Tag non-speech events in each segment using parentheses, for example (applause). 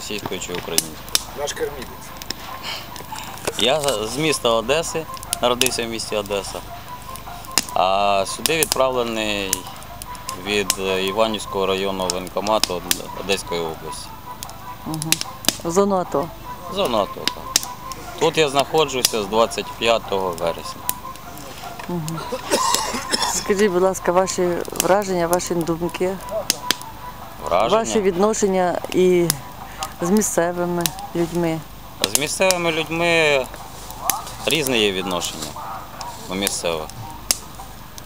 російською чи українською. Наш кормілець. Я з міста Одеси, народився в місті Одеса, а сюди відправлений від Іванівського районного воєнкомату Одеської області. В зону АТО. Зона АТО. так. Тут я знаходжуся з 25 вересня. Скажіть, будь ласка, ваші враження, ваші думки, Враження. ваші відношення і з місцевими людьми. З місцевими людьми різне є відношення у місцевих.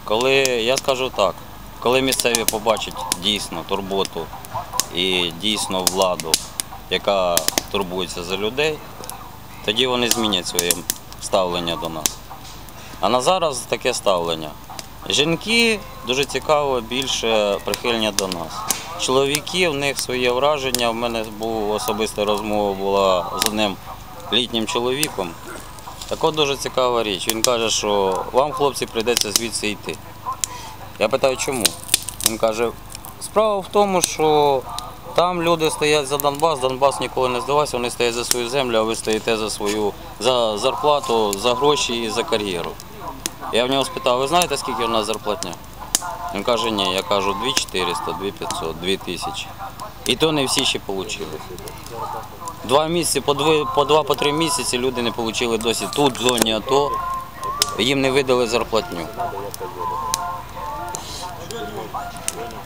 Коли, я скажу так, коли місцеві побачать дійсно турботу і дійсно владу, яка турбується за людей, тоді вони змінять своє ставлення до нас. А на зараз таке ставлення. Жінки дуже цікаво більше прихильні до нас. Чоловіки, в них своє враження. У мене була особиста розмова була з одним літнім чоловіком. Так от дуже цікава річ. Він каже, що вам, хлопці, прийдеться звідси йти. Я питаю, чому? Він каже, справа в тому, що там люди стоять за Донбас, Донбас ніколи не здавався, вони стоять за свою землю, а ви стоїте за свою за зарплату, за гроші і за кар'єру. Я в нього спитав, ви знаєте, скільки у нас зарплатня? Він каже, ні, я кажу 2400, 2500, 2000. І то не всі ще отримали. Два місяці, по два, по два, по три місяці люди не отримали досі тут, в зоні АТО, їм не видали зарплатню.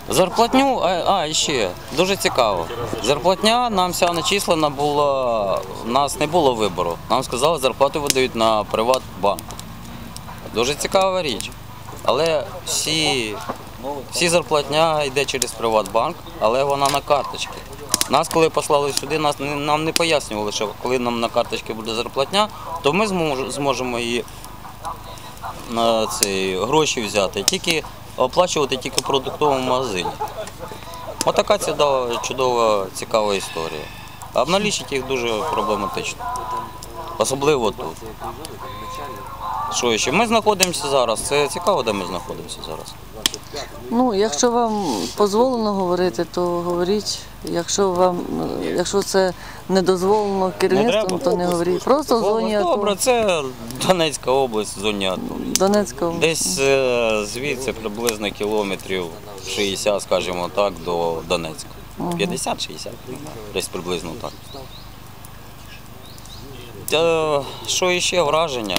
Зарплатню, а, а ще дуже цікаво. Зарплатня нам вся начислена була, у нас не було вибору. Нам сказали, зарплату видають на Приватбанк. Дуже цікава річ. Але всі, всі зарплатня йде через Приватбанк, але вона на карточці. Нас, коли послали сюди, нас, нам не пояснювали, що коли нам на карточці буде зарплатня, то ми змож- зможемо її на ці гроші взяти, тільки оплачувати тільки в продуктовому магазині. Отака чудова, чудова, цікава історія. А обналічити їх дуже проблематично. Особливо тут. Що ще? Ми знаходимося зараз. Це цікаво, де ми знаходимося зараз. Ну, якщо вам дозволено говорити, то говоріть. Якщо вам, якщо це не дозволено керівництвом, то не говоріть. Просто в зоні АТО. Добре, це Донецька область, в зоні АТО. Донецька область. Десь е, звідси приблизно кілометрів 60, скажімо так, до Донецька. 50-60, десь приблизно так. Е, Що іще враження?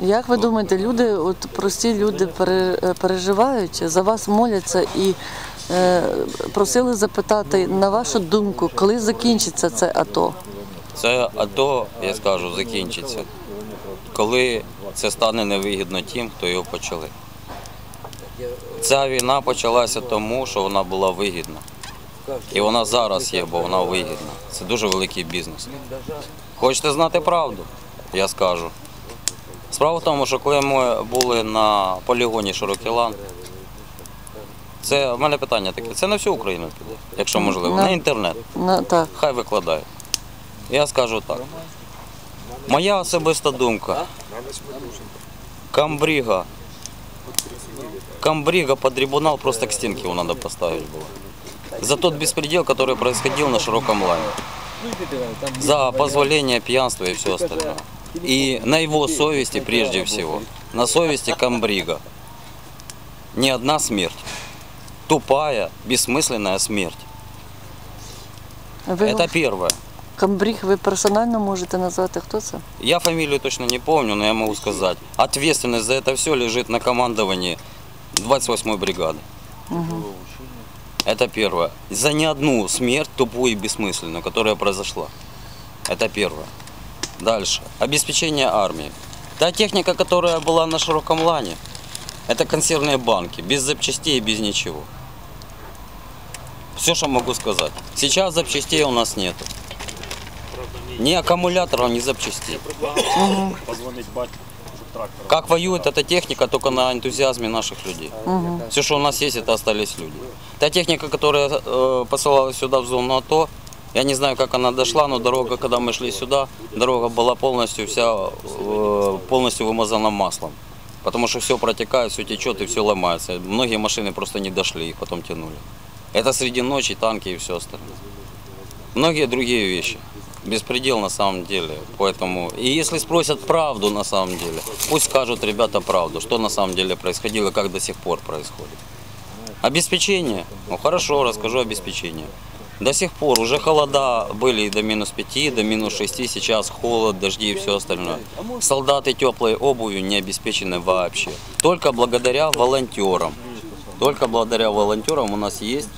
Як ви думаєте, люди, от прості люди е, переживають, за вас моляться і е, просили запитати, на вашу думку, коли закінчиться це АТО? Це АТО, я скажу, закінчиться, коли це стане невигідно тим, хто його почали. Ця війна почалася тому, що вона була вигідна. І вона зараз є, бо вона вигідна. Це дуже великий бізнес. Хочете знати правду? Я скажу. Справа в тому, що коли ми були на полігоні Широкілан, це в мене питання таке. Це на всю Україну піде, якщо можливо, На- інтернет. На, так. Хай викладають. Я скажу так. Моя особиста думка. Камбріга. Камбріга под трибунал просто к стенке его надо поставить было. За тот беспредел, который происходил на широком лане. За позволение пьянства и все остальное. И на его совести прежде всего. На совести Камбрига. Не одна смерть. Тупая, бессмысленная смерть. Ви Это первое. Камбріг, ви персонально можете назвати, хто це? Я фамилию точно не помню, но я могу сказать. Ответственность за это все лежит на командовании 28-й бригады. Это первое. За ни одну смерть тупую и бессмысленную, которая произошла. Это первое. Дальше. Обеспечение армии. Та техника, которая была на широком лане, это консервные банки, без запчастей и без ничего. Все, что могу сказать. Сейчас запчастей у нас нету. Ни аккумуляторов, ни запчастей. Позвонить трактор. Как воюет эта техника только на энтузиазме наших людей. Все, что у нас есть, это остались люди. Та техника, которая э, посылалась сюда в зону АТО, я не знаю, как она дошла, но дорога, когда мы шли сюда, дорога была полностью вся э, полностью вымазана маслом. Потому что все протекает, все течет и все ломается. Многие машины просто не дошли, их потом тянули. Это среди ночи, танки и все остальное. многие другие вещи. Беспредел на самом деле. Поэтому, и если спросят правду на самом деле, пусть скажут ребята правду, что на самом деле происходило, как до сих пор происходит. Обеспечение. Ну хорошо, расскажу обеспечение. До сих пор уже холода были до минус 5, и до минус 6, сейчас холод, дожди и все остальное. Солдаты теплой обувью не обеспечены вообще. Только благодаря волонтерам. Только благодаря волонтерам у нас есть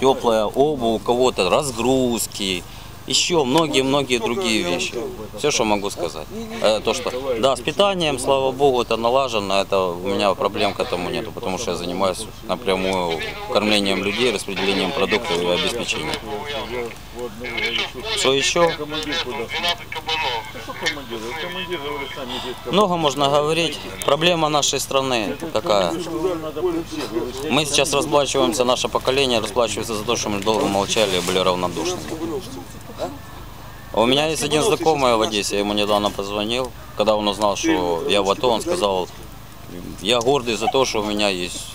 теплая обувь, у кого-то разгрузки, еще многие-многие другие вещи. Все, что могу сказать. Э, То, что, да, с питанием, слава богу, это налажено, это у меня проблем к этому нету, потому что я занимаюсь напрямую кормлением людей, распределением продуктов и обеспечением. Что еще? Много можно говорить. Проблема нашей страны какая? Мы сейчас расплачиваемся, наше поколение расплачивается за то, что мы долго молчали и были равнодушны. У меня есть один знакомый в Одессе, я ему недавно позвонил, когда он узнал, что я в АТО, он сказал, я гордый за то, что у меня есть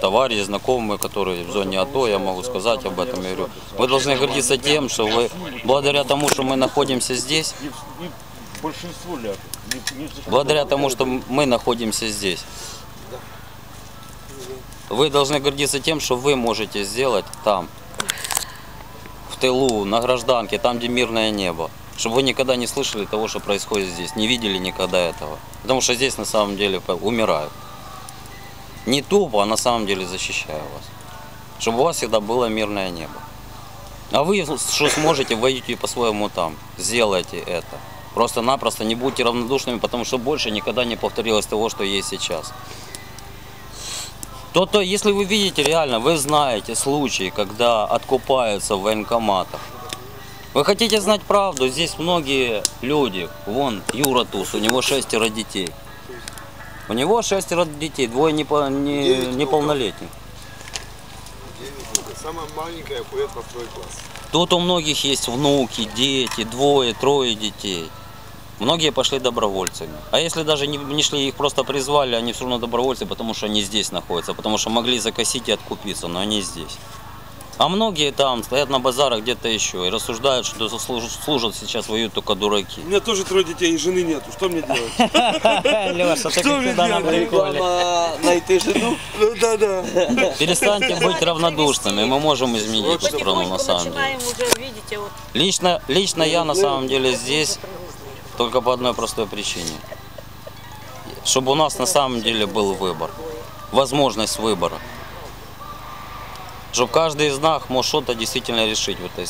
товарищи, знакомые, которые в зоне АТО, я могу сказать об этом. Я говорю, вы должны гордиться тем, что вы, благодаря тому, что мы находимся здесь, благодаря тому, что мы находимся здесь, вы должны гордиться тем, что вы можете сделать там, тылу, на гражданке, там, где мирное небо. Чтобы вы никогда не слышали того, что происходит здесь, не видели никогда этого. Потому что здесь на самом деле умирают. Не тупо, а на самом деле защищаю вас. Чтобы у вас всегда было мирное небо. А вы что сможете, воюйте по-своему там. Сделайте это. Просто-напросто не будьте равнодушными, потому что больше никогда не повторилось того, что есть сейчас. То-то, если вы видите реально, вы знаете случаи, когда откупаются в военкоматах. Вы хотите знать правду? Здесь многие люди. Вон Юра Туз, у него шестеро детей. У него шестеро детей, двое непо- не- неполнолетних. Самая маленькая ходит во второй класс. Тут у многих есть внуки, дети, двое, трое детей. Многие пошли добровольцами. А если даже не, не шли, их просто призвали, они все равно добровольцы, потому что они здесь находятся, потому что могли закосить и откупиться, но они здесь. А многие там стоят на базарах где-то еще и рассуждают, что служат, служат сейчас, воюют только дураки. У меня тоже трое детей и жены нету. Что мне делать? (laughs) Леша, ты Что мне делать? Найти жену. Ну да, да. Перестаньте быть равнодушными, мы можем изменить эту страну на самом деле. начинаем уже, видите, вот Лично, лично я на самом деле здесь только по одной простой причине. Чтобы у нас на самом деле был выбор. Возможность выбора. Чтобы каждый из нас мог что-то действительно решить в этой